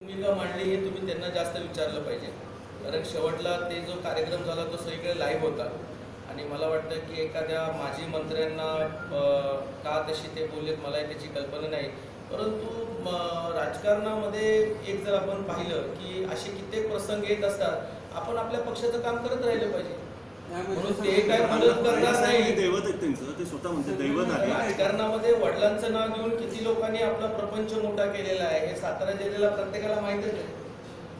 भूमिका मांडली हे तुम्ही त्यांना जास्त विचारलं पाहिजे. कारण शेवटला ते जो कार्यक्रम झाला तो सगळीकडे लाईव्ह होता. आणि मला वाटतं की एखाद्या माजी मंत्र्यांना का तशी ते बोललेत मला त्याची कल्पना नाही. परंतु राजकारणामध्ये एक जर आपण पाहिलं की असे कित्येक प्रसंग येत असतात आपण आपल्या पक्षाचं काम करत राहिलं पाहिजे. दैवत आहेत त्यांचं. ते स्वतः म्हणते दैवत आहे. राजकारणामध्ये वडिलांचं नाव घेऊन किती लोकांनी आपला प्रपंच मोठा केलेला आहे हे सातारा जिल्ह्याला प्रत्येकाला माहितच आहे.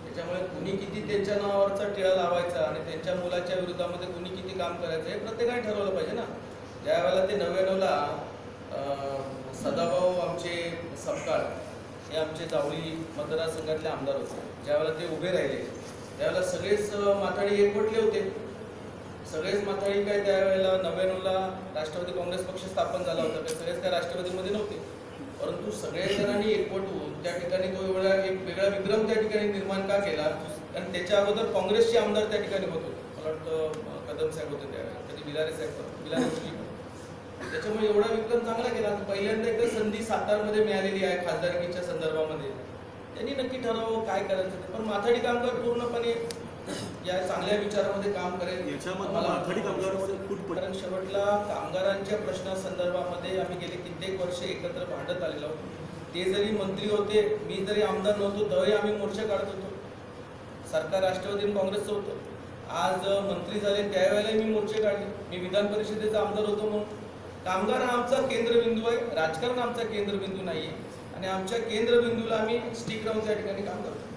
त्याच्यामुळे कुणी किती त्यांच्या नावावरचा टिळा लावायचा आणि त्यांच्या मुलाच्या विरोधामध्ये कुणी किती काम करायचं हे प्रत्येकाने ठरवलं पाहिजे ना. ज्या वेळेला ते नव्याण्णवला सदाभाऊ आमचे सपकाळ हे आमचे जावळी मतदारसंघातले आमदार होते. ज्यावेळेला ते उभे राहिले त्यावेळेला सगळेच माथाडी एकवटले होते. सगळेच माथाडी काय त्यावेळेला नव्याण्णवला राष्ट्रवादी काँग्रेस पक्ष स्थापन झाला होता ते सगळेच काय राष्ट्रवादीमध्ये नव्हते. परंतु सगळ्या जणांनी एकवट होऊन त्या ठिकाणी तो एवढा एक वेगळा विक्रम त्या ठिकाणी निर्माण का केला? कारण त्याच्या अगोदर काँग्रेसचे आमदार त्या ठिकाणी होत. होते मला वाटतं कदम साहेब होते त्यावेळेला कधी बिलारे साहेब बिलारे त्याच्यामुळे एवढा विक्रम चांगला केला. पहिल्यांदा एकदा संधी सातारमध्ये मिळालेली आहे खासदारकीच्या संदर्भामध्ये. त्यांनी नक्की ठरवावं काय करायचं ते. पण माथाडी कामगार पूर्णपणे या चांगल्या विचारामध्ये काम करेल कारण शेवटला कामगारांच्या प्रश्नासंदर्भामध्ये आम्ही गेले कित्येक वर्ष एकत्र भांडत आलेलो आहोत. ते जरी मंत्री होते मी जरी आमदार नव्हतो तरी आम्ही मोर्चे काढत होतो. सरकार राष्ट्रवादी आणि काँग्रेसचं होतं. आज मंत्री झाले त्यावेळेला मी मोर्चे काढले. मी विधान परिषदेचा आमदार होतो म्हणून. कामगार हा आमचा केंद्रबिंदू आहे. राजकारण आमचा केंद्रबिंदू नाही आहे आणि आमच्या केंद्रबिंदूला आम्ही स्टिक राहून त्या ठिकाणी काम करतो.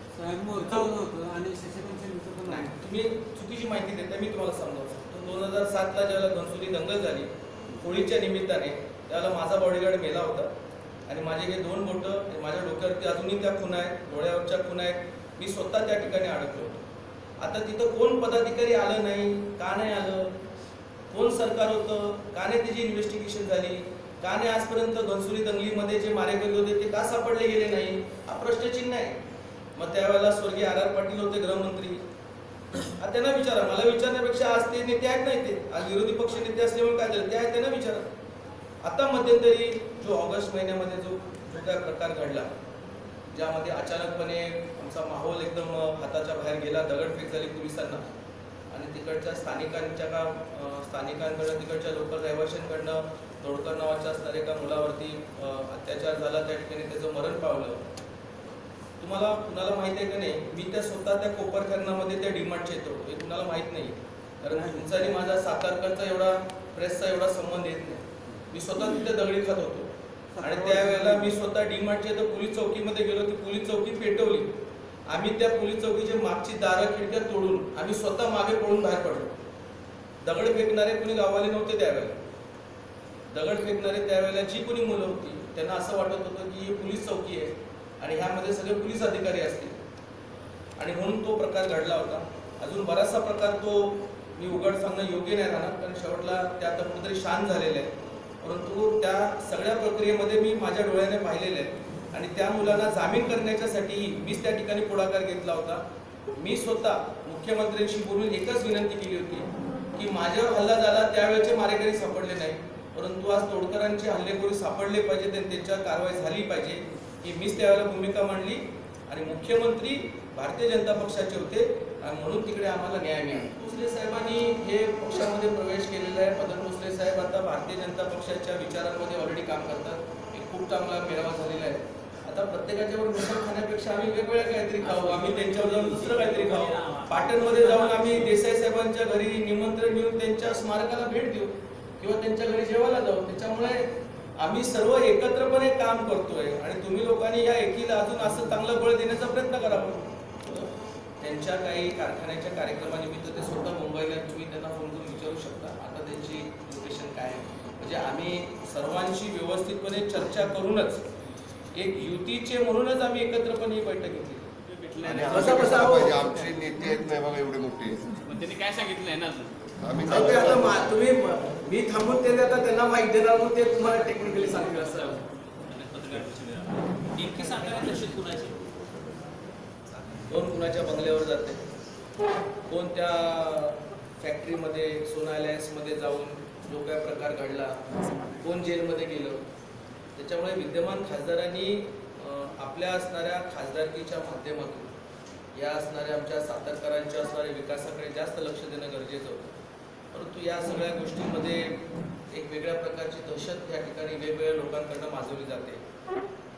मी तुम्ही चुकीची माहिती देता मी तुम्हाला समजावून सांगतो. दोन हजार सातला ज्यावेळेला घनसुली दंगल झाली होळीच्या निमित्ताने त्यावेळेला माझा बॉडीगार्ड मेला होता. आणि माझे हे दोन बोटं आणि माझ्या डोक्यावरती अजूनही त्या खुणा आहेत डोळ्यावरच्या खुणा आहेत मी स्वतः त्या ठिकाणी अडकलो होतो. आता तिथं कोण पदाधिकारी आलं नाही का नाही आलं कोण सरकार होतं का नाही त्याची इन्व्हेस्टिगेशन झाली का नाही आजपर्यंत घनसुली दंगलीमध्ये जे मारेकरी होते ते का सापडले गेले नाही हा प्रश्नचिन्ह आहे. मग त्यावेळेला स्वर्गीय आर आर पाटील होते गृहमंत्री आता त्यांना विचारा. मला विचारण्यापेक्षा आज ते नेते आहेत नाही ते आज विरोधी पक्ष नेते असल्यामुळे काय झालं? ते आहेत त्यांना विचारा. आता मध्यंतरी जो ऑगस्ट महिन्यामध्ये जो जो काय प्रकार घडला ज्यामध्ये अचानकपणे आमचा माहोल एकदम हाताच्या बाहेर गेला दगडफेक झाली पोलिसांना. आणि तिकडच्या स्थानिकांच्या का स्थानिकांकडनं तिकडच्या लोकल रहिवाशांकडनं तोडकर नावाच्या असणाऱ्या एका मुलावरती अत्याचार झाला. त्या ठिकाणी त्याचं मरण पावलं. तुम्हाला कुणाला माहीत आहे का नाही मी त्या स्वतः त्या कोपरखरणामध्ये त्या डिमांडच्या येतो. हे कुणाला माहीत नाही. कारण तुमचा आणि माझा सातारकरचा एवढा प्रेसचा एवढा संबंध येत नाही. मी स्वतः तिथे दगडी खात होतो. आणि त्यावेळेला मी स्वतः डीमार्टच्या इथं पोलीस चौकीमध्ये गेलो ती पोलीस चौकी पेटवली. आम्ही त्या पोलीस चौकीची मागची दारं खिडक्या तोडून आम्ही स्वतः मागे पळून बाहेर पडलो. दगड फेकणारे कुणी गावाले नव्हते त्यावेळेला. दगड फेकणारे त्यावेळेला जी कोणी मुलं होती त्यांना असं वाटत होतं की ही पोलीस चौकी आहे. आणि ह्यामध्ये सगळे पोलीस अधिकारी असतील. आणि म्हणून तो प्रकार घडला होता. अजून बराचसा प्रकार तो मी उघड सांगणं योग्य नाही राहणार कारण शेवटला ते आता कुठेतरी शांत झालेले आहे. परंतु त्या सगळ्या प्रक्रियेमध्ये मी माझ्या डोळ्याने पाहिलेले आहे. आणि त्या मुलांना जामीन करण्याच्यासाठीही मीच त्या ठिकाणी पुढाकार घेतला होता. मी स्वतः मुख्यमंत्र्यांशी बोलून एकच विनंती केली होती की माझ्यावर हल्ला झाला त्यावेळेचे मारेकरी सापडले नाही परंतु आज तोडकरांचे हल्लेखोरी सापडले पाहिजेत आणि त्यांच्यावर कारवाई झाली पाहिजे. ही मीच त्यावेळेला भूमिका मांडली आणि मुख्यमंत्री भारतीय जनता पक्षाचे होते आणि म्हणून तिकडे आम्हाला न्याय मिळाला. भोसले साहेबांनी हे पक्षामध्ये प्रवेश केलेला आहे. मदन भोसले साहेब आता भारतीय जनता पक्षाच्या विचारांमध्ये ऑलरेडी काम करतात. एक खूप चांगला मेळावा झालेला आहे. आता प्रत्येकाच्यावर मिसळ खाण्यापेक्षा आम्ही वेगवेगळ्या काहीतरी खाऊ. आम्ही त्यांच्यावर जाऊन दुसरं काहीतरी खाऊ. पाटणमध्ये जाऊन आम्ही देसाई साहेबांच्या घरी निमंत्रण घेऊन त्यांच्या स्मारकाला भेट देऊ किंवा त्यांच्या घरी जेवायला जाऊ. त्याच्यामुळे आम्ही सर्व एकत्रपणे काम करतोय आणि तुम्ही लोकांनी या एकीला अजून असं चांगलं बळ देण्याचा प्रयत्न करावा त्यांच्या काही कारखान्याच्या कार्यक्रमानिमित्त ते स्वतः मुंबईला. तुम्ही त्यांना फोन करून विचारू शकता. आता त्यांची लोकेशन काय आहे? म्हणजे आम्ही सर्वांशी व्यवस्थितपणे चर्चा करूनच एक युतीचे म्हणूनच आम्ही एकत्रपणे ही बैठक घेतली. आहो? पाहिजे आमचे नेते आहेत नाही बघा एवढे मोठे पण त्यांनी काय सांगितलंय ना अजून? आम्ही आता मा- तुम्ही मी थांबून ते आता त्यांना माहिती देणार म्हणून ते तुम्हाला टेक्निकली सांगतील असं. नेमकी सांगायला तशी कुणाची? कोण कुणाच्या बंगल्यावर जाते? कोण त्या फॅक्टरीमध्ये सोना मध्ये जाऊन जो काय प्रकार घडला? कोण जेलमध्ये गेलं? त्याच्यामुळे विद्यमान खासदारांनी आपल्या असणाऱ्या खासदारकीच्या माध्यमातून या असणाऱ्या आमच्या सातारकरांच्या असणाऱ्या विकासाकडे जास्त लक्ष देणं गरजेचं होतं. परंतु या सगळ्या गोष्टींमध्ये एक वेगळ्या प्रकारची दहशत या ठिकाणी वेगवेगळ्या लोकांकडनं माजवली जाते.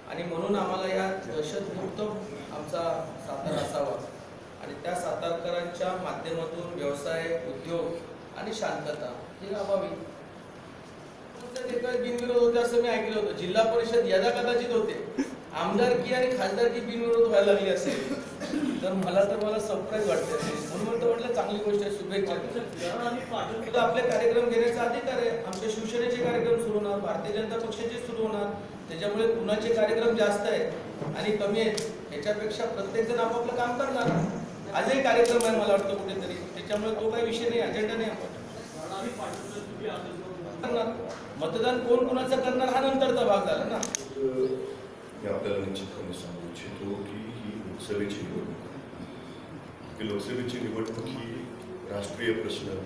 आणि म्हणून आम्हाला या दहशतमुक्त आमचा सातारा असावा. आणि त्या सातारकरांच्या माध्यमातून व्यवसाय उद्योग आणि शांतता ही लाभावी. ठिकाणी बिनविरोध होते असं मी ऐकलं होतं. जिल्हा परिषद यदा कदाचित होते. आमदारकी आणि खासदारकी बिनविरोध व्हायला लागली असेल तर मला तर मला सरप्राईज वाटते म्हणून म्हणतो म्हटलं चांगली गोष्ट आहे शुभेच्छा. आपले कार्यक्रम घेण्याचा अधिकार आहे. आमच्या शिवसेनेचे कार्यक्रम सुरू होणार भारतीय जनता पक्षाचे सुरू होणार. त्याच्यामुळे कुणाचे कार्यक्रम जास्त आहेत आणि कमी आहेत याच्यापेक्षा प्रत्येक जण आपापलं काम करणार. आजही कार्यक्रम आहे मला वाटतं कुठेतरी. त्याच्यामुळे तो काही विषय नाही अजेंडा नाही आपण करणार. मतदान कोण कोणाचं करणार हा नंतरचा भाग झाला ना. मी आपल्याला निश्चितपणे सांगू इच्छितो की ही लोकसभेची निवडणूक आहे की लोकसभेची निवडणूक ही राष्ट्रीय प्रश्न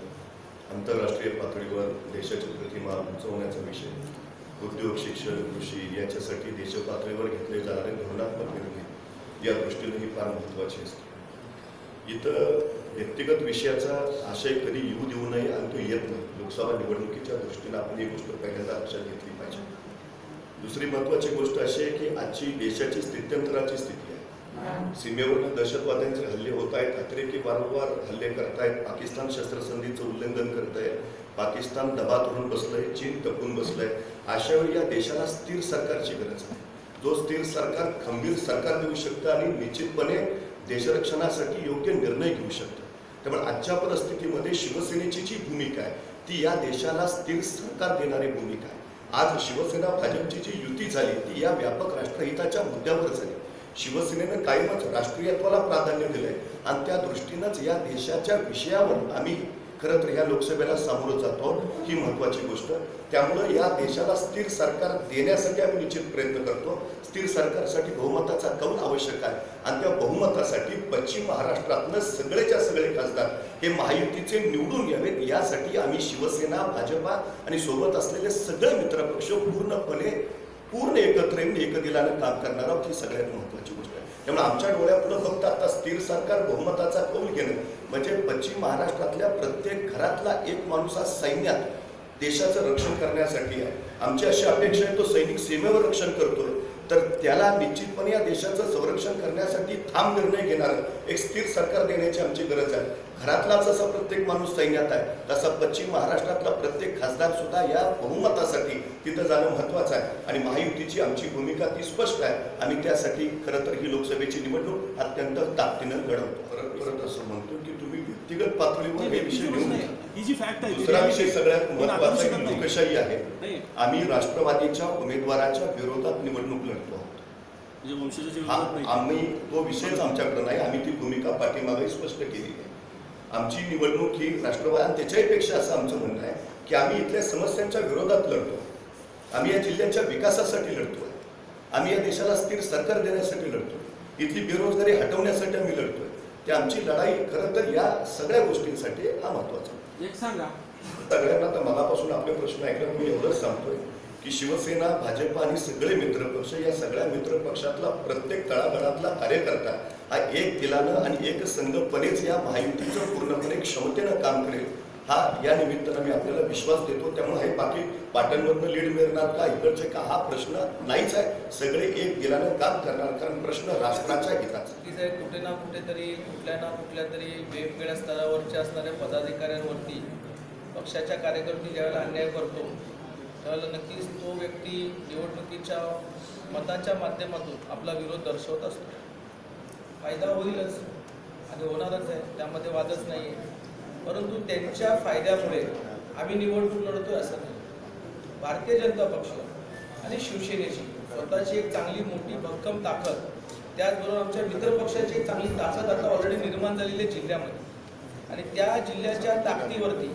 आंतरराष्ट्रीय पातळीवर देशाची प्रतिमा उंचवण्याचा विषय उद्योग शिक्षण कृषी याच्यासाठी देशपातळीवर घेतले जाणारे धोरणात्मक निर्णय या दृष्टीने ही फार महत्त्वाची असते इथं व्यक्तिगत विषयाचा आशय कधी येऊ देऊ नये आणि तो येत नाही लोकसभा निवडणुकीच्या दृष्टीनं आपण ही गोष्ट पहिल्यांदा लक्षात घेतली पाहिजे दुसरी महत्वाची गोष्ट अशी आहे की आजची देशाची स्थित्यंतराची स्थिती आहे. सीमेवरून दहशतवाद्यांचे हल्ले होत आहेत अतिरेकी वारंवार हल्ले करतायत पाकिस्तान शस्त्रसंधीचं उल्लंघन करत आहे पाकिस्तान दबा धरून बसलंय चीन टपून बसलंय. अशा वेळी या देशाला स्थिर सरकारची गरज आहे. जो स्थिर सरकार खंबीर सरकार देऊ शकतं आणि निश्चितपणे देशरक्षणासाठी योग्य निर्णय घेऊ शकतं. त्यामुळे आजच्या परिस्थितीमध्ये शिवसेनेची जी भूमिका आहे ती या देशाला स्थिर सरकार देणारी भूमिका आहे. आज शिवसेना भाजपची जी युती झाली ती या व्यापक राष्ट्रहिताच्या मुद्द्यावर झाली. शिवसेनेनं कायमच राष्ट्रीयत्वाला प्राधान्य दिलंय. आणि त्या दृष्टीनंच या देशाच्या विषयावर आम्ही खरं तर या लोकसभेला सामोरं जातो ही महत्वाची गोष्ट. त्यामुळं या देशाला स्थिर सरकार देण्यासाठी आम्ही निश्चित प्रयत्न करतो. स्थिर सरकारसाठी बहुमताचा कौल आवश्यक आहे. आणि त्या बहुमतासाठी पश्चिम महाराष्ट्रातनं सगळेच्या सगळे खासदार हे महायुतीचे निवडून यावेत यासाठी आम्ही शिवसेना भाजपा आणि सोबत असलेले सगळे मित्रपक्ष पूर्णपणे पूर्ण एकत्र येऊन एकदिलानं काम करणार आहोत ही सगळ्यात महत्वाची गोष्ट आहे. त्यामुळे आमच्या डोळ्यापुढं फक्त आता स्थिर सरकार बहुमताचा कौल घेणं. म्हणजे पश्चिम महाराष्ट्रातल्या प्रत्येक घरातला एक माणूस हा सैन्यात देशाचं रक्षण करण्यासाठी आहे. आमची अशी अपेक्षा आहे तो सैनिक सीमेवर रक्षण करतोय. तर त्याला निश्चितपणे या देशाचं संरक्षण करण्यासाठी ठाम निर्णय घेणारं एक स्थिर सरकार देण्याची आमची गरज आहे. घरातला जसा प्रत्येक माणूस सैन्यात आहे. तसा पश्चिम महाराष्ट्रातला प्रत्येक खासदार सुद्धा या बहुमतासाठी तिथं जाणं महत्वाचं आहे. आणि महायुतीची आमची भूमिका ती स्पष्ट आहे. आम्ही त्यासाठी खरं तर ही लोकसभेची निवडणूक अत्यंत ताकदीनं घडवतो परत परत असं म्हणतो की तुम्ही व्यक्तिगत पातळीवर हे विषय घेऊन नका. ही जी फॅक्ट आहे ती दुसरा विषय सगळ्यात महत्त्वाचा ही. लोकशाही आहे आम्ही राष्ट्रवादीच्या उमेदवाराच्या विरोधात निवडणूक लढतो आहोत. म्हणजे आम्ही तो विषयच आमच्याकडे नाही आम्ही ती भूमिका पाठीमागे स्पष्ट केली आहे. आमची निवडणूक ही राष्ट्रवादी आणि त्याच्याही असं आमचं म्हणणं आहे की आम्ही इथल्या समस्यांच्या विरोधात लढतो. आम्ही या जिल्ह्याच्या विकासासाठी लढतोय. आम्ही या देशाला स्थिर सरकार देण्यासाठी लढतोय. इथली बेरोजगारी हटवण्यासाठी आम्ही लढतोय. ती आमची लढाई खरं तर या सगळ्या गोष्टींसाठी हा महत्त्वाचा एक सांगा. सगळ्यांना तर मनापासून आपले प्रश्न ऐकल्यावर मी एवढंच सांगतोय की शिवसेना भाजप आणि सगळे मित्रपक्ष या सगळ्या मित्रपक्षातला प्रत्येक तळागाळातला कार्यकर्ता हा एक दिलानं आणि एक संघपणेच या महायुतीचं पूर्णपणे क्षमतेनं काम करेल हा या निमित्तानं मी आपल्याला विश्वास देतो. त्यामुळे हे बाकी पाटणमधनं लीड मिळणार का इकडचे का हा प्रश्न नाहीच आहे. सगळे एक गेल्यानं काम करणार कारण प्रश्न राष्ट्राच्या हिताचा. कुठे ना कुठेतरी कुठल्या ना कुठल्या तरी वेगवेगळ्या स्तरावरच्या असणाऱ्या पदाधिकाऱ्यांवरती पक्षाच्या कार्यकर्ते ज्यावेळेला अन्याय करतो त्यावेळेला नक्कीच तो व्यक्ती निवडणुकीच्या मताच्या माध्यमातून आपला विरोध दर्शवत असतो. फायदा होईलच आणि होणारच आहे. त्यामध्ये वादच नाही आहे परंतु त्यांच्या फायद्यामुळे आम्ही निवडणूक लढतोय असं नाही. भारतीय जनता पक्ष आणि शिवसेनेची स्वतःची एक चांगली मोठी भक्कम ताकद त्याचबरोबर आमच्या मित्रपक्षाची एक चांगली ताकद आता ऑलरेडी निर्माण झालेली आहे जिल्ह्यामध्ये. आणि त्या जिल्ह्याच्या ताकदीवरती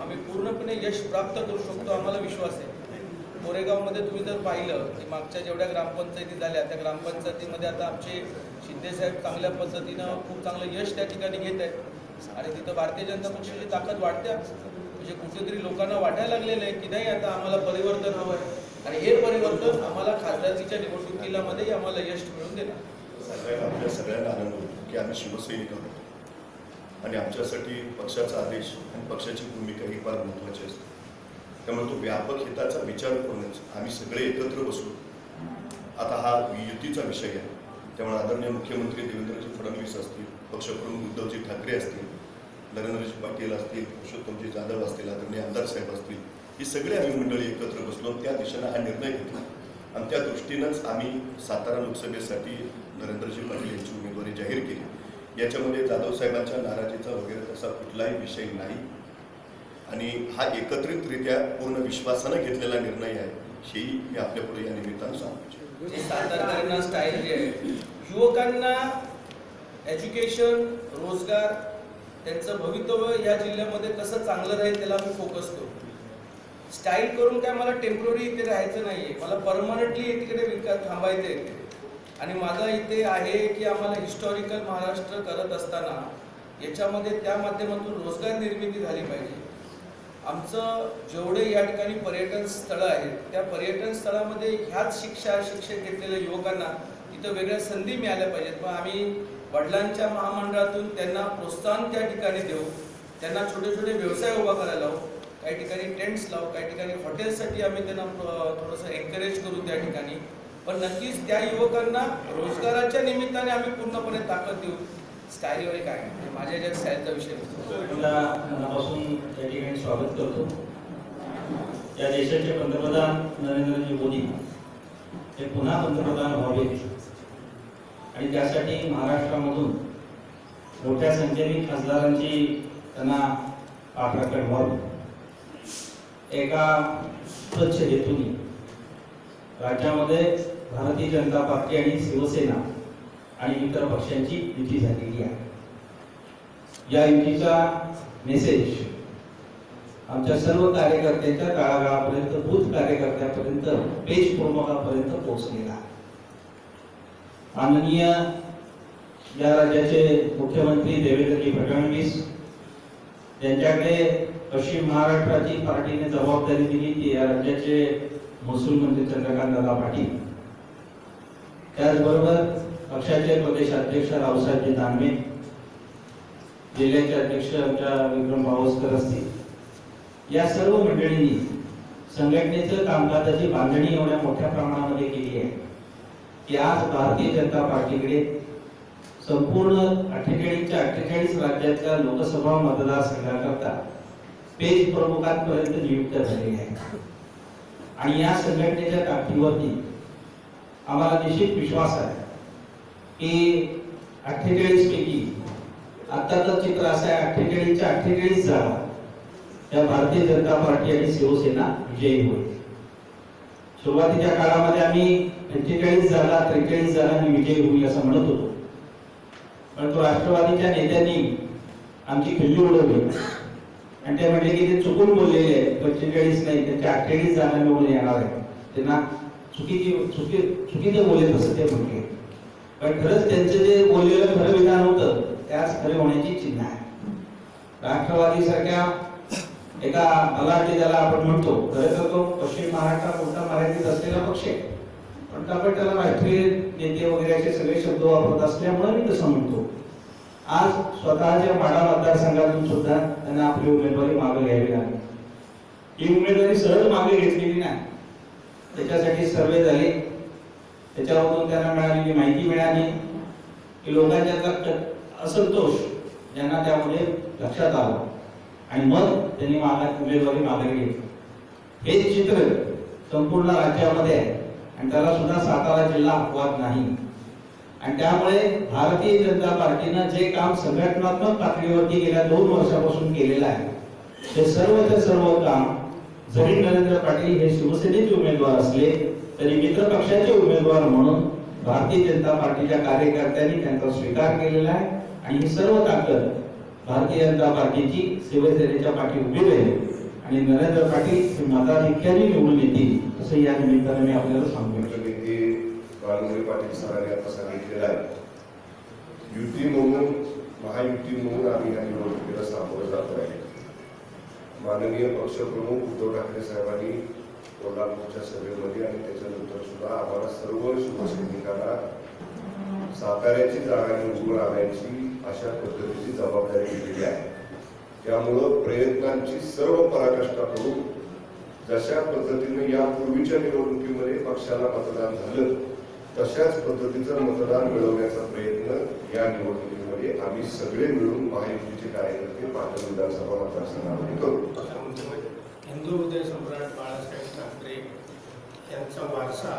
आम्ही पूर्णपणे यश प्राप्त करू शकतो आम्हाला विश्वास आहे. कोरेगावमध्ये तुम्ही जर पाहिलं की मागच्या जेवढ्या ग्रामपंचायती झाल्या त्या ग्रामपंचायतीमध्ये आता आमचे शिंदेसाहेब चांगल्या पद्धतीनं खूप चांगलं यश त्या ठिकाणी घेत आहेत. आणि तिथं भारतीय जनता पक्षाची ताकद वाढत्या म्हणजे कुठेतरी लोकांना वाटायला लागलेलं आहे की नाही आता आम्हाला परिवर्तन हवं आहे. आणि हे परिवर्तन आम्हाला खासदारकीच्या निवडणुकीला मध्ये आम्हाला यश मिळून देणार. सगळ्या आपल्या सगळ्यांना आनंद होतो की आम्ही शिवसैनिक आहोत. आणि आमच्यासाठी पक्षाचा आदेश आणि पक्षाची भूमिका ही फार महत्त्वाची असते. त्यामुळे तो व्यापक हिताचा विचार करूनच आम्ही सगळे एकत्र बसू. आता हा युतीचा विषय आहे. त्यामुळे आदरणीय मुख्यमंत्री देवेंद्रजी फडणवीस असतील पक्षप्रमुख उद्धवजी ठाकरे असतील नरेंद्रजी पाटील असतील पुरुषोत्तमजी जाधव असतील आदरणीय आमदार साहेब असतील ही सगळी आम्ही मंडळी एकत्र बसलो त्या दिशेनं हा निर्णय घेतला. आणि त्या दृष्टीनंच आम्ही सातारा लोकसभेसाठी नरेंद्रजी पाटील यांची उमेदवारी जाहीर केली. याच्यामध्ये जाधव साहेबांच्या नाराजीचा वगैरे तसा कुठलाही विषय नाही. आणि हा एकत्रितरित्या पूर्ण विश्वासानं घेतलेला निर्णय आहे हेही मी आपल्यापुढे या निमित्तानं सांगू इच्छितो युवकांना एज्युकेशन रोजगार त्यांचं भवितव्य या जिल्ह्यामध्ये कसं चांगलं राहील त्याला मी फोकस करू. स्टाईल करून काय मला टेंपररी इथे राहायचं नाही आहे मला परमनंटली तिकडे विकास थांबायचं आहे आणि माझा इथे आहे की आम्हाला हिस्टॉरिकल महाराष्ट्र करत असताना याच्यामध्ये त्या माध्यमातून रोजगार निर्मिती झाली पाहिजे. आमचं जेवढे या ठिकाणी पर्यटन स्थळं आहेत त्या पर्यटन स्थळामध्ये ह्याच शिक्षा शिक्षण घेतलेल्या युवकांना इथं वेगळ्या संधी मिळाल्या पाहिजेत. मग आम्ही वडिलांच्या महामंडळातून त्यांना प्रोत्साहन त्या ठिकाणी देऊ त्यांना छोटे छोटे व्यवसाय उभा करायला लावू काही ठिकाणी टेंट्स लावू काही ठिकाणी हॉटेल्ससाठी आम्ही त्यांना थोडंसं एनकरेज करू त्या ठिकाणी. पण नक्कीच त्या युवकांना रोजगाराच्या निमित्ताने आम्ही पूर्णपणे ताकद देऊ. स्टाईलवर काय म्हणजे माझ्या ज्या स्टाईलचा विषय तुला मनापासून ठिकाणी स्वागत करतो. या देशाचे पंतप्रधान नरेंद्रजी मोदी हे पुन्हा पंतप्रधान व्हावे आणि त्यासाठी महाराष्ट्रामधून मोठ्या संख्येने खासदारांची त्यांना आक्रकड व्हावी. एका स्वच्छ हेतूने राज्यामध्ये भारतीय जनता पार्टी आणि शिवसेना आणि इतर पक्षांची युती झालेली आहे. या युतीचा मेसेज आमच्या सर्व कार्यकर्त्यांच्या काळागाळापर्यंत बूथ कार्यकर्त्यापर्यंत पेज प्रमुखापर्यंत पोहोचलेला आहे. माननीय या राज्याचे मुख्यमंत्री देवेंद्रजी फडणवीस यांच्याकडे पश्चिम महाराष्ट्राची पार्टीने जबाबदारी दिली ती या राज्याचे महसूल मंत्री चंद्रकांत दादा पाटील. त्याचबरोबर पक्षाचे प्रदेशाध्यक्ष रावसाहेबजी दानवे जिल्ह्याचे अध्यक्ष आमच्या विक्रम भावस्कर असतील. या सर्व मंडळींनी संघटनेचं कामकाजाची बांधणी एवढ्या मोठ्या प्रमाणामध्ये केली आहे. की आज भारतीय जनता पार्टीकडे संपूर्ण अठ्ठेचाळीसच्या अठ्ठेचाळीस राज्यातल्या लोकसभा मतदारसंघाकरता पेज प्रमुखांपर्यंत नियुक्त झालेले आहे. आणि या संघटनेच्या ताकदीवरती आम्हाला निश्चित विश्वास आहे की अठ्ठेचाळीस पैकी आत्ताचं चित्र असं आहे अठ्ठेचाळीसच्या अठ्ठेचाळीस जागा त्या भारतीय जनता पार्टी आणि शिवसेना विजयी होईल. सुरुवातीच्या काळामध्ये आम्ही पंचेचाळीस जागा त्रेचाळीस जागांनी विजय होईल असं म्हणत होतो. परंतु राष्ट्रवादीच्या नेत्यांनी आमची खिल्ली उडवली. आणि ते म्हणले की ते चुकून बोललेले आहेत. पंचेचाळीस नाही त्यांच्या अठ्ठेचाळीस जागा निवडून येणार आहेत त्यांना चुकीची चुकी चुकीचे बोलले तसं ते म्हटले. पण खरंच त्यांचं जे बोललेलं खरं विधान होतं त्याच खरे होण्याची चिन्ह आहे. राष्ट्रवादी सारख्या एका मला वाटते आपण म्हणतो खरं तर तो पश्चिम महाराष्ट्रात मोठा मराठीत असलेला पक्ष आहे. पण आपण त्याला राष्ट्रीय नेते वगैरे असे सगळे शब्द वापरत असल्यामुळे मी तसं म्हणतो. आज स्वतःच्या माडा मतदारसंघातून सुद्धा त्यांना आपली उमेदवारी मागे घ्यावी लागली. ही उमेदवारी सहज मागे घेतलेली नाही. त्याच्यासाठी सर्वे झाले. त्याच्यावरून त्यांना मिळालेली माहिती मिळाली. की लोकांच्या असंतोष यांना त्यामुळे लक्षात आलं. आणि मग त्यांनी माला उमेदवारी मागे घेतली. हे चित्र संपूर्ण राज्यामध्ये आहे आणि त्याला सुद्धा सातारा जिल्हा अपवाद नाही. आणि त्यामुळे भारतीय जनता पार्टीनं जे काम संघटनात्मक पातळीवरती गेल्या दोन वर्षापासून केलेलं आहे ते सर्व ते सर्व काम जरी नरेंद्र पाटील हे शिवसेनेचे उमेदवार असले तरी मित्र पक्षाचे उमेदवार म्हणून भारतीय जनता पार्टीच्या कार्यकर्त्यांनी त्यांचा स्वीकार केलेला आहे. आणि ही सर्व ताकद भारतीय जनता पार्टीची शिवसेनेच्या पाठी उभी राहील आणि नरेंद्र पाटील हे मताधिक्याने निवडून येतील असं या निमित्ताने मी आपल्याला सांगू इच्छितो. पाटील सरांनी आता सांगितलेलं आहे युती म्हणून महायुती म्हणून आम्ही या निवडणुकीला सामोरं जात आहे माननीय पक्षप्रमुख उद्धव ठाकरे साहेबांनी कोल्हापूरच्या सभेमध्ये आणि त्याच्यानंतर सुद्धा आम्हाला सर्व शिवसैनिकांना साताऱ्याची जागा निवडून आणायची अशा पद्धतीने जबाबदारी दिलेली आहे. त्यामुळं प्रयत्नांची सर्व पराकाष्ठा करून जशा पद्धतीने यापूर्वीच्या निवडणुकीमध्ये पक्षाला मतदान झालं तशाच पद्धतीचं मतदान मिळवण्याचा प्रयत्न या निवडणुकीमध्ये आम्ही सगळे मिळून महायुतीचे कार्यकर्ते पाटण विधानसभा मतदारसंघामध्ये करू. हिंदू उदय सम्राट बाळासाहेब ठाकरे यांचा वारसा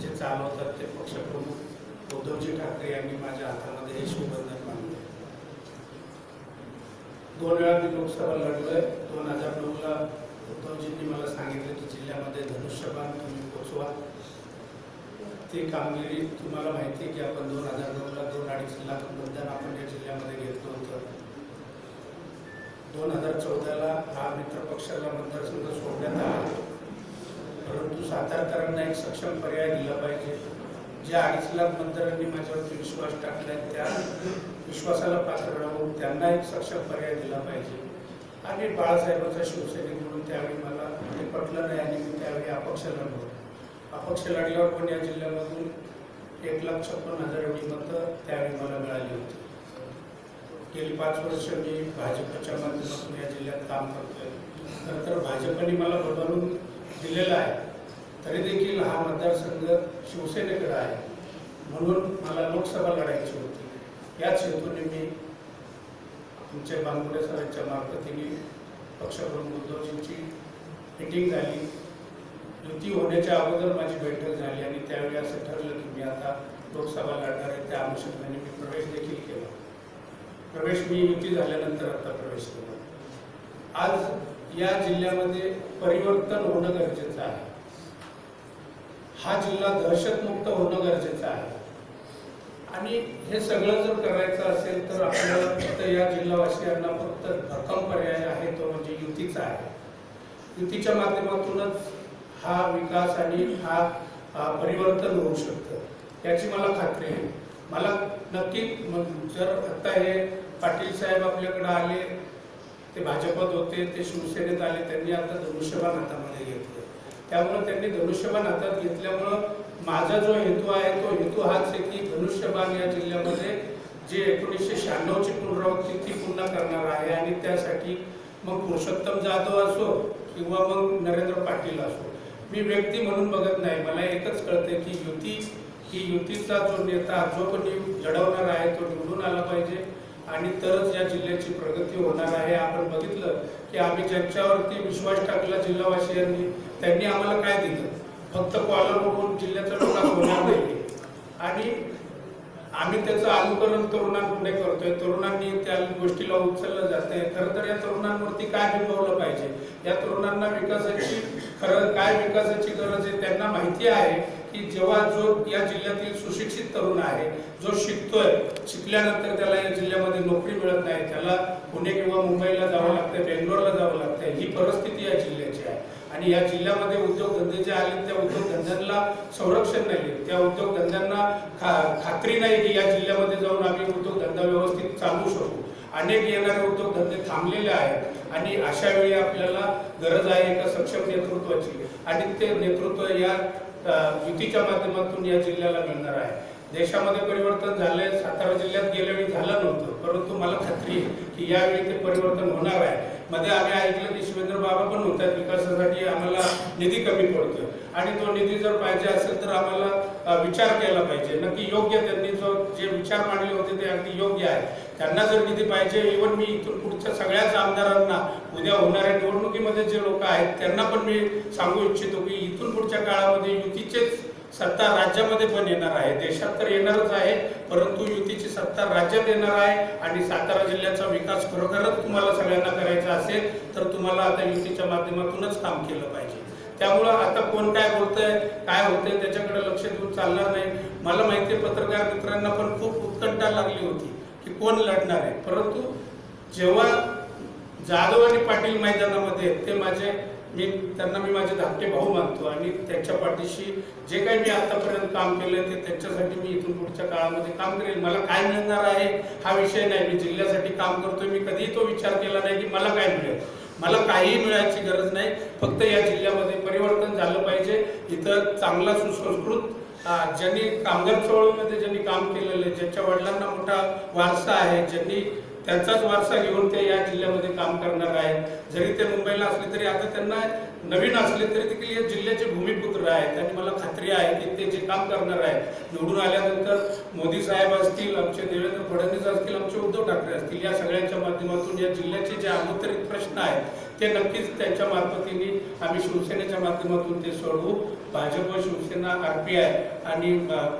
जे चालवतात ते पक्षप्रमुख उद्धवजी ठाकरे यांनी माझ्या हातामध्ये हे शिवबंधन दोन वेळा मी लोकसभा लढलोय दोन हजार नऊला उद्धवजींनी मला सांगितलं की जिल्ह्यामध्ये धनुष्यबाण तुम्ही पोचवा. ती कामगिरी तुम्हाला माहिती आहे की आपण दोन हजार नऊला दोन अडीच लाख मतदान आपण या जिल्ह्यामध्ये घेतलं होतं. दोन हजार चौदाला हा मित्र पक्षाला मतदारसंघ सोडण्यात आला. परंतु सातारकरांना एक सक्षम पर्याय दिला पाहिजे. ज्या अडीच लाख मतदारांनी माझ्यावरती विश्वास टाकलाय त्या विश्वासाला पात्र राहून त्यांना एक सक्षम पर्याय दिला पाहिजे. आणि बाळासाहेबांचा शिवसैनिक म्हणून त्यावेळी मला ते पटलं नाही आणि मी त्यावेळी अपक्ष लढलो. अपक्ष लढल्यावर पण या जिल्ह्यामधून एक लाख छप्पन हजार एवढी मतं त्यावेळी मला मिळाली होती. गेली पाच वर्ष मी भाजपच्या माध्यमातून या जिल्ह्यात काम करतोय. खरं तर भाजपने मला बदलून दिलेला आहे. तरी देखील हा मतदारसंघ शिवसेनेकडे आहे. म्हणून मला लोकसभा लढायची होती. याच हेतूने मी आमच्या बांबुडे सरांच्या मार्फतीने पक्षप्रमुख उद्धवजींची मिटिंग झाली. युती होण्याच्या अगोदर माझी बैठक झाली आणि त्यावेळी असं ठरलं की मी आता लोकसभा लढणार आहे. त्या अनुषंगाने मी प्रवेश देखील केला. प्रवेश मी युती झाल्यानंतर आता प्रवेश केला. आज या जिल्ह्यामध्ये परिवर्तन होणं गरजेचं आहे. हा जिल्हा दहशतमुक्त होणं गरजेचं आहे. आणि हे सगळं जर करायचं असेल तर आपल्याला फक्त या जिल्हावासियांना फक्त भक्कम पर्याय आहे तो म्हणजे युतीचा आहे. युतीच्या माध्यमातूनच हा विकास आणि हा परिवर्तन होऊ शकतं याची मला खात्री आहे. मला नक्की जर आता हे पाटील साहेब आपल्याकडे आले ते भाजपत होते ते शिवसेनेत आले त्यांनी आता धनुष्यबाण हातामध्ये घेतलं. त्यामुळं त्यांनी धनुष्यबाण हातात घेतल्यामुळं माझा जो हेतू आहे तो हेतू हाच आहे की धनुष्यबाण या जिल्ह्यामध्ये जे एकोणीसशे शहाण्णवची पुनरावृत्ती ती पुन्हा करणार आहे आणि त्यासाठी मग पुरुषोत्तम जाधव असो किंवा मग नरेंद्र पाटील असो. मी व्यक्ती म्हणून बघत नाही. मला एकच कळते की युती ही युतीचा जो नेता जो कोणी लढवणार आहे तो निवडून आला पाहिजे आणि तरच या जिल्ह्याची प्रगती होणार आहे. आपण बघितलं की आम्ही ज्यांच्यावरती विश्वास टाकला जिल्हावासियांनी त्यांनी आम्हाला काय दिलं? फक्त कॉलर बघून जिल्ह्याचा विकास होणार नाही. आणि आम्ही त्याचं अनुकरण तरुणांपुढे करतोय. तरुणांनी त्या गोष्टीला उचललं जाते खरं तर या तरुणांवरती काय बिंबवलं पाहिजे? या तरुणांना विकासाची खरं काय विकासाची गरज आहे त्यांना माहिती आहे. की जेव्हा जो या जिल्ह्यातील सुशिक्षित तरुण आहे जो शिकतोय शिकल्यानंतर त्याला या जिल्ह्यामध्ये नोकरी मिळत नाही त्याला पुणे किंवा मुंबईला जावं लागतं बेंगलोरला जावं लागतं ही परिस्थिती या जिल्ह्याची आहे. आणि या जिल्ह्यामध्ये उद्योगधंदे जे आले त्या उद्योगधंद्यांना संरक्षण नाही त्या उद्योगधंद्यांना खा खात्री नाही की या जिल्ह्यामध्ये जाऊन आम्ही उद्योगधंदा व्यवस्थित चालवू शकू. अनेक येणारे उद्योगधंदे थांबलेले आहेत. आणि अशा वेळी आपल्याला गरज आहे एका सक्षम नेतृत्वाची. आणि ते नेतृत्व या युतीच्या माध्यमातून या जिल्ह्याला मिळणार आहे. देशामध्ये परिवर्तन झालंय सातारा जिल्ह्यात गेल्या वेळी झालं नव्हतं परंतु मला खात्री आहे की यावेळी ते परिवर्तन होणार आहे. मध्ये आम्ही ऐकलं की शिवेंद्र बाबा पण होतात विकासासाठी आम्हाला निधी कमी पडतोय. आणि तो निधी जर पाहिजे असेल तर आम्हाला विचार केला पाहिजे. नक्की योग्य त्यांनी जो जे विचार मांडले होते ते अगदी योग्य आहे त्यांना जर निधी पाहिजे इव्हन मी इथून पुढच्या सगळ्याच आमदारांना उद्या होणाऱ्या निवडणुकीमध्ये जे लोक आहेत त्यांना पण मी सांगू इच्छितो की इथून पुढच्या काळामध्ये युतीचेच सत्ता राज्यामध्ये पण येणार आहे. देशात तर येणारच आहे परंतु युतीची सत्ता राज्यात येणार आहे आणि सातारा जिल्ह्याचा विकास खरोखरच तुम्हाला सगळ्यांना करायचा असेल तर तुम्हाला आता युतीच्या माध्यमातूनच काम केलं पाहिजे. त्यामुळं आता कोण काय बोलतंय काय होतंय त्याच्याकडे लक्ष देऊन चालणार नाही. मला माहिती आहे पत्रकार मित्रांना पण खूप उत्कंठा लागली होती की कोण लढणार आहे. परंतु जेव्हा जाधव आणि पाटील मैदानामध्ये आहेत, ते माझे मी त्यांना मी माझे धाकटे भाऊ मानतो आणि त्यांच्या पाठीशी जे काही मी आतापर्यंत काम केलं ते त्यांच्यासाठी मी इथून पुढच्या काळामध्ये काम करेल. मला काय मिळणार आहे हा विषय नाही. मी जिल्ह्यासाठी काम करतोय. मी कधीही तो विचार केला नाही की मला काय मिळेल. मला काहीही मिळायची गरज नाही. फक्त या जिल्ह्यामध्ये परिवर्तन झालं पाहिजे. इथं चांगला सुसंस्कृत ज्यांनी कामगार चळवळीमध्ये ज्यांनी काम केलेलं आहे ज्यांच्या वडिलांना मोठा वारसा आहे ज्यांनी त्यांचाच वारसा घेऊन ते या जिल्ह्यामध्ये काम करणार आहेत. जरी ते मुंबईला असले तरी आता त्यांना नवीन असले तरी देखील या जिल्ह्याचे भूमिपुत्र आहेत. आणि मला खात्री आहे की ते जे काम करणार आहेत निवडून आल्यानंतर मोदी साहेब असतील आमचे देवेंद्र फडणवीस असतील आमचे उद्धव ठाकरे असतील या सगळ्यांच्या माध्यमातून या जिल्ह्याचे जे आमंत्रित प्रश्न आहेत ते नक्कीच त्यांच्या मार्फतीने आम्ही शिवसेनेच्या माध्यमातून ते सोडवू. भाजप शिवसेना आरपीआय आणि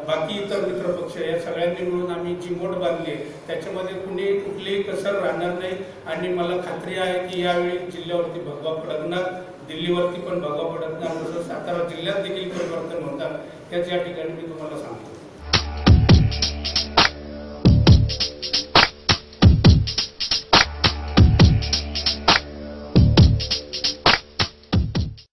बाकी इतर मित्रपक्ष या सगळ्यांनी मिळून आम्ही जी मोठ बांधली आहे, त्याच्यामध्ये कुणी कुठलीही कसर राहणार नाही. आणि मला खात्री आहे की यावेळी जिल्ह्यावरती भगवा फडकणार. दिल्लीवरती पण डोका पडत नाही तसं सातारा जिल्ह्यात देखील परिवर्तन होतात. त्याच या ठिकाणी मी तुम्हाला सांगतो.